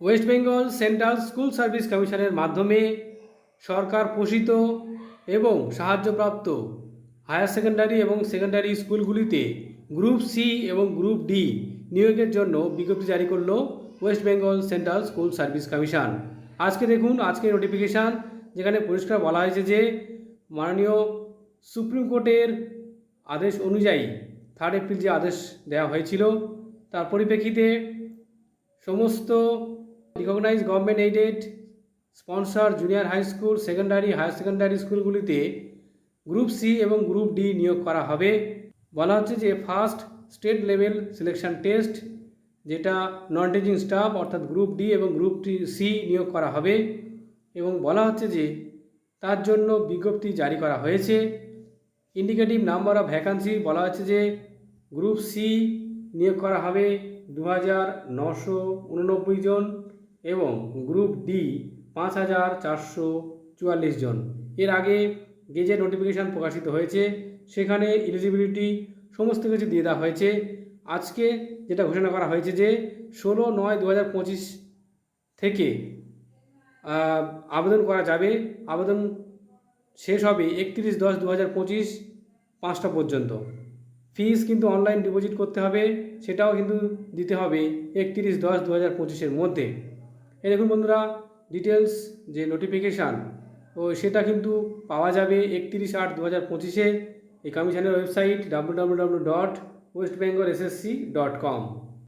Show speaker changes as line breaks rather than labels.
West Bengal Central School Service কমিশনের মাধ্যমে সরকার পোষিত এবং সাহায্যপ্রাপ্ত হায়ার সেকেন্ডারি এবং সেকেন্ডারি স্কুলগুলিতে গ্রুপ সি এবং গ্রুপ ডি নিয়োগের জন্য বিজ্ঞপ্তি জারি করল West Bengal Central School Service commission. আজকে দেখুন, আজকে নোটিফিকেশান যেখানে পরিষ্কার বলা হয়েছে যে মাননীয় সুপ্রিম কোর্টের আদেশ অনুযায়ী থার্ড এপ্রিল যে আদেশ দেওয়া হয়েছিল, তার পরিপ্রেক্ষিতে সমস্ত recognise government aided sponsor junior high school secondary higher secondary স্কুলগুলিতে গ্রুপ সি এবং গ্রুপ ডি নিয়োগ করা হবে। বলা হচ্ছে যে first state level selection test যেটা নন টিচিং স্টাফ অর্থাৎ গ্রুপ ডি এবং গ্রুপ সি নিয়োগ করা হবে এবং বলা হচ্ছে যে তার জন্য বিজ্ঞপ্তি জারি করা হয়েছে। ইন্ডিকেটিভ নাম্বার অফ ভ্যাকান্সি বলা হচ্ছে যে গ্রুপ সি নিয়োগ করা হবে দু হাজার নশো উননব্বই জন। এবং গ্রুপ ডি পাঁচ হাজার চারশো চুয়াল্লিশ জন। এর আগে গেজেট নোটিফিকেশান প্রকাশিত হয়েছে। সেখানে এলিজিবিলিটি সমস্ত কিছু দিয়ে দেওয়া হয়েছে। আজকে যেটা ঘোষণা করা হয়েছে যে ষোলো নয় দু হাজার পঁচিশ থেকে আবেদন করা যাবে। আবেদন শেষ হবে একত্রিশ দশ দু হাজার পঁচিশ পাঁচটা পর্যন্ত। ফিস কিন্তু অনলাইন ডিপোজিট করতে হবে, সেটাও কিন্তু দিতে হবে একত্রিশ দশ দু হাজার পঁচিশের মধ্যে। এই দেখুন বন্ধুরা ডিটেলস যে নোটিফিকেশান ও সেটা কিন্তু পাওয়া যাবে একত্রিশ আট দু হাজার পঁচিশে। এই কমিশনের website W W W dot West Bengal SSC dot com